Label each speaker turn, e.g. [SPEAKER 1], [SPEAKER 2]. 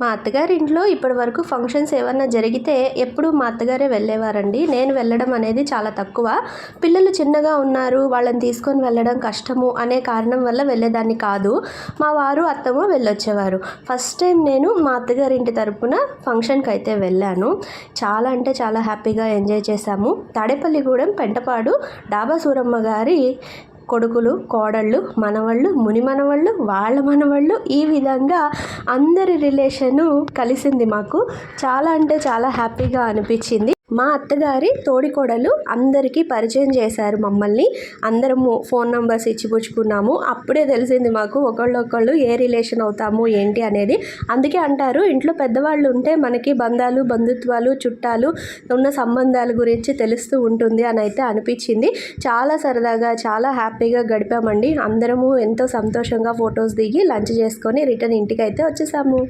[SPEAKER 1] మా అత్తగారి ఇంట్లో ఇప్పటి వరకు ఫంక్షన్స్ ఏమన్నా జరిగితే ఎప్పుడూ మా అత్తగారే వెళ్ళేవారండి. నేను వెళ్ళడం అనేది చాలా తక్కువ. పిల్లలు చిన్నగా ఉన్నారు వాళ్ళని తీసుకొని వెళ్ళడం కష్టము అనే కారణం వల్ల వెళ్ళేదాన్ని కాదు. మా వారు అత్తమ్మ వెళ్ళొచ్చేవారు. ఫస్ట్ టైం నేను మా అత్తగారి ఇంటి తరపున ఫంక్షన్కి అయితే వెళ్ళాను. చాలా అంటే చాలా హ్యాపీగా ఎంజాయ్ చేశాము. తాడేపల్లిగూడెం పెంటపాడు డాబా సూరమ్మ గారి కొడుకులు కోడళ్ళు మనవళ్ళు ముని మనవళ్ళు వాళ్ళ మనవళ్ళు ఈ విధంగా అందరి రిలేషను కలిసింది మాకు. చాలా అంటే చాలా హ్యాపీగా అనిపించింది. మా అత్తగారి తోడికోడలు అందరికీ పరిచయం చేశారు మమ్మల్ని. అందరము ఫోన్ నంబర్స్ ఇచ్చి పుచ్చుకున్నాము. అప్పుడే తెలిసింది మాకు ఒకళ్ళొకళ్ళు ఏ రిలేషన్ అవుతాము ఏంటి అనేది. అందుకే అంటారు ఇంట్లో పెద్దవాళ్ళు ఉంటే మనకి బంధాలు బంధుత్వాలు చుట్టాలు ఉన్న సంబంధాల గురించి తెలుస్తూ ఉంటుంది అని అయితే అనిపించింది. చాలా సరదాగా చాలా హ్యాపీగా గడిపామండి. అందరము ఎంతో సంతోషంగా ఫొటోస్ దిగి లంచ్ చేసుకొని రిటర్న్ ఇంటికి అయితే వచ్చేసాము.